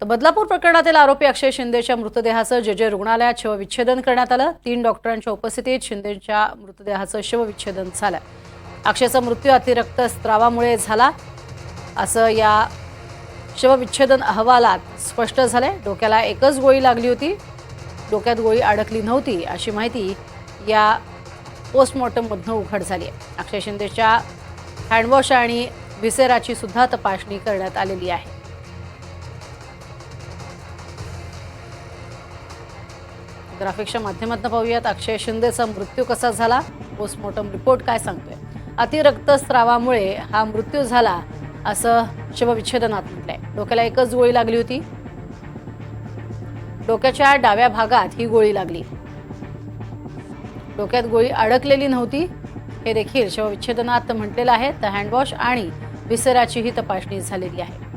तर बदलापूर प्रकरणातील आरोपी अक्षय शिंदेच्या मृतदेहाचं जे जे रुग्णालयात शवविच्छेदन करण्यात आलं तीन डॉक्टरांच्या उपस्थितीत शिंदेच्या मृतदेहाचं शवविच्छेदन झालं. अक्षयचा मृत्यू अतिरक्त स्त्रावामुळे झाला असं या शवविच्छेदन अहवालात स्पष्ट झालंय. डोक्याला एकच गोळी लागली होती. डोक्यात गोळी अडकली नव्हती अशी माहिती या पोस्टमॉर्टममधनं उघड झाली आहे. अक्षय शिंदेच्या हँडवॉश आणि विसेराची सुद्धा तपासणी करण्यात आलेली आहे. ग्राफिक्सच्या माध्यमातून पाहूयात. अक्षय शिंदेचा मृत्यू कसा झाला? पोस्टमॉर्टम रिपोर्ट काय सांगतोय? अतिरक्तस्रावामुळे हा मृत्यू झाला असं शवविच्छेदनात म्हटलंय. डोक्याला एकच गोळी लागली होती. डोक्याच्या डाव्या भागात ही गोळी लागली. डोक्यात गोळी अडकलेली नव्हती. हे देखील शवविच्छेदनात म्हटलेलं आहे. तर हँडवॉश आणि विसराचीही तपासणी झालेली आहे.